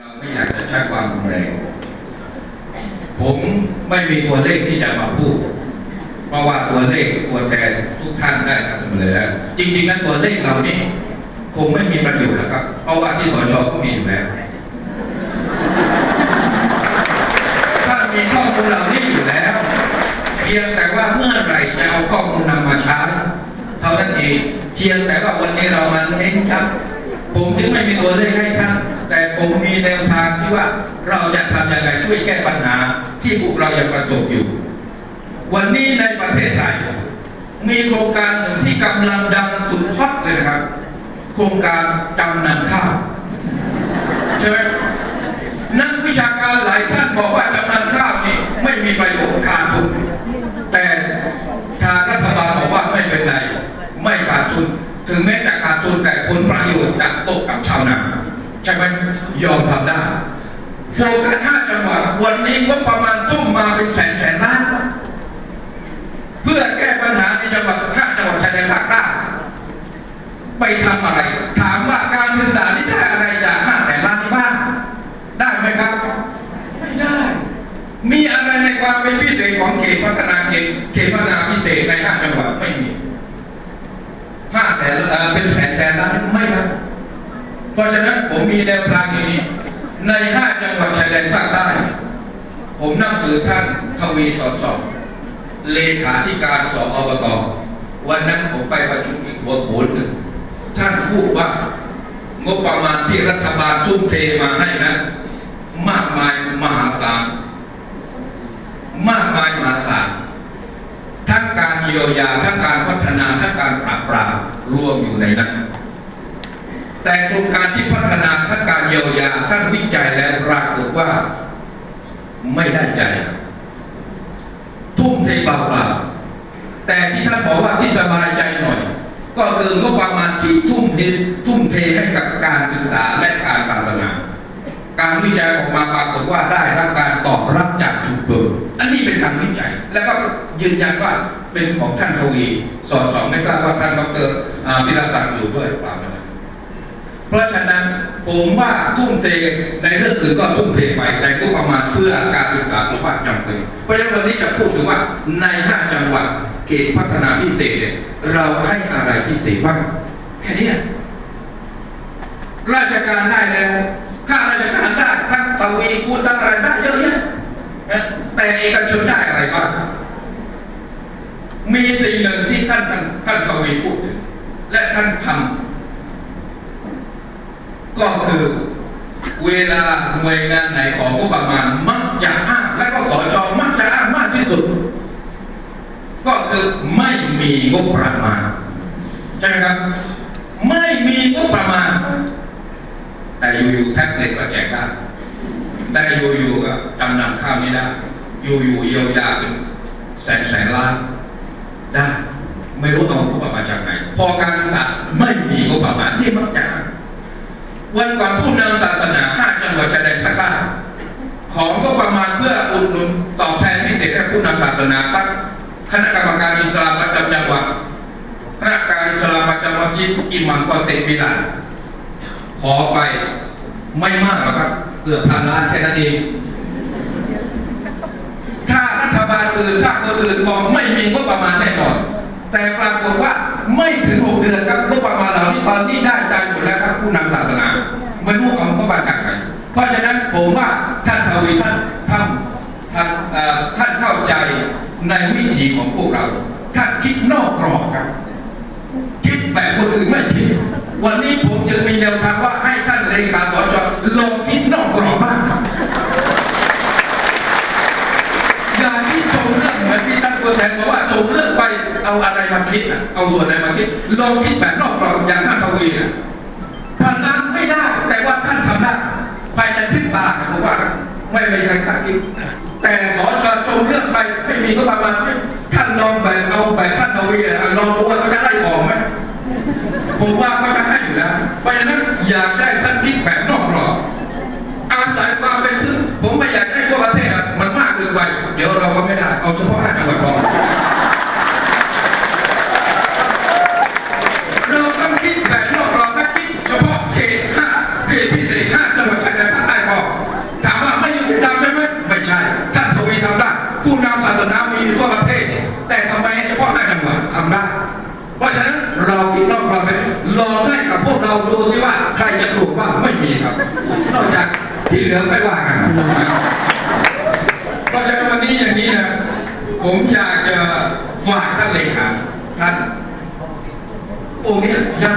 เราไม่อยากจะใช้ความรุนแรง ผมไม่มีตัวเลขที่จะมาพูด เพราะว่าตัวเลขตัวแทนทุกท่านได้มาเสมอแล้ว จริงๆนั้นตัวเลขเรานี่คงไม่มีประโยชน์นะครับ เพราะว่าที่สชก็มีอยู่แล้ว ถ้ามีข้อมูลเหล่านี้อยู่แล้ว เพียงแต่ว่าเมื่อไหร่จะเอาข้อมูลนำมาใช้เท่านั้นเอง เพียงแต่ว่าวันนี้เรามาเน้นย้ำผมจึงไม่มีตัวเลขให้ท่าน แต่ผมมีแนวทางที่ว่าเราจะทำยังไงช่วยแก้ปัญหาที่พวกเรายังประสบอยู่ วันนี้ในประเทศไทย มีโครงการหนึ่งที่กำลังดังสุดฮอตเลยนะครับ โครงการจำนำข้าวใช่ไหมนักวิชาการหลายท่านบอกว่าจำนำข้าวนี่ไม่มีประโยชน์ขาดทุนแต่ทางรัฐบาลบอกว่าไม่เป็นไรไม่ขาดทุน ถึงแม้จะ ใช่ไหมยอมทำได้โฟกัสห้าจังหวัดวันนี้งบประมาณทุ่มมาเป็นแสนแสนล้าน เพื่อแก้ปัญหาในจังหวัดห้าจังหวัดชายแดนภาคใต้ไปทำอะไร ถามว่าการศึกษานี่ได้อะไรจากห้าแสนล้านนี้บ้างได้ไหมครับ ไม่ได้ มีอะไรในความเป็นพิเศษของเขตพัฒนาเขตเขตพัฒนาพิเศษในห้าจังหวัดไม่มีห้าแสนเอ่อเป็นแสนแสนล้านไม่ได้ เพราะฉะนั้นผมมีแนวทางอย่างนี้ ในห้าจังหวัดชายแดนภาคใต้ ผมนับถือท่านทวีสอดสองเลขาธิการสอบตวันนั้นผมไปประชุมอีกหัวโขนหนึ่งท่านพูดว่างบประมาณที่รัฐบาลทุ่มเทมาให้นะ มากมายมหาศาลมากมายมหาศาลทั้งการเยียวยาทั้งการพัฒนาทั้งการปราบปรามรวมอยู่ในนั้น แต่โครงการที่พัฒนาทั้งการเยียวยาท่านวิจัยแล้วปรากฏว่า ไม่ได้ใจ ทุ่มเทเปล่าๆแต่ที่ท่านบอกว่าที่สบายใจหน่อย ก็คืองบประมาณที่ทุ่มเททุ่มเทให้กับการศึกษาและการศาสนา การวิจัยออกมาปรากฏว่าได้รับการตอบรับจากชุมชนอันนี้เป็นการวิจัย และก็ยืนยันว่าเป็นของท่านทวีสอดสองไม่ทราบว่าท่านดรวิรศักดิ์อยู่ด้วยหรือเปล่า เพราะฉะนั้นผมว่าทุ่มเทในเรื่องสื่อก็ทุ่มเทไปแต่ก็ประมาณเพื่อการศึกษาผมว่าจำเป็นเพราะฉะนั้นวันนี้จะพูดถึงว่าในห้าจังหวัดเขตพัฒนาพิเศษเนี่ยเราให้อะไรพิเศษบ้างแค่นี้ราชการได้แล้วข้าราชการได้ทั้งทวีคูณทั้งอะไรได้เยอะแยะนะแต่เอกชนได้อะไรบ้างมีสิ่งหนึ่งที่ท่านท่านท่านทวีพูดถึงและท่านทำ ก็คือ เวลาหน่วยงานไหนของงบประมาณมักจะอ้างและก็สอจอมักจะอ้างมากที่สุด ก็คือไม่มีงบประมาณใช่ไหมครับ ไม่มีงบประมาณ แต่อยู่ๆแท็บเล็ตก็แจกได้แต่อยู่ๆก็จำนำข้าวไม่ได้อยู่ๆเยียวยาเป็นแสนแสนล้านได้ไม่รู้เอางบประมาณจากไหนพอการศึกษาไม่มีงบประมาณนี่มักจะอ้าง วันก่อนผู้นำศาสนา ห้าจังหวัดชายแดนภาคใต้ของก็ประมาณเพื่ออุดหนุนตอบแทนพิเศษให้ผู้นำศาสนาตั้งคณะกรรมการอิสลามประจำจังหวัดคณะกรรมการอิสลามประจำมัสยิดอิหมัมกอเตมิลานขอไปไม่มากหรอกครับเกือบพันล้านแค่นั้นเองถ้ารัฐบาลอื่นถ้าคนอื่นบอกไม่มีงบประมาณแน่นอนแต่ปรากฏว่าไม่ ใจในวิถีของพวกเราท่าคิดนอกกรอบครับ คิดแบบคนอื่นไม่คิด วันนี้ผมจึงมีแนวทางว่าให้ท่านเลขาสจลองคิดนอกกรอบบ้างครับอย่าที่ชมเรื่องเหมือนที่ท่านตัวแทนบอกว่าชมเรื่องไปเอาอะไรมาคิดอะเอาส่วนไหนมาคิดลองคิดแบบนอกกรอบอย่างท่านทวีอะพนล้นไม่ได้แต่ว่าท่านทำได้ภายในพริบตาผมว่าไม่มีใครคาดคิด แต่สอชชมเรื่องไปไม่มีก็ประมาณท่านลองแบบเอาแบบท่านทวีอะลองดูว่าเขาจะได้ของไหมผมว่าเขาจะให้อยู่แล้วเพราะฉะนั้นอยากได้ท่าน พวกเราดูสิว่าใครจะถูกบ้างไม่มีครับ นอกจากที่เหลือไปว่ากันเพราะฉะนั้นวันนี้อย่างนี้นะผมอยากจะฝากท่านเลขาท่านองค์นี้ยัง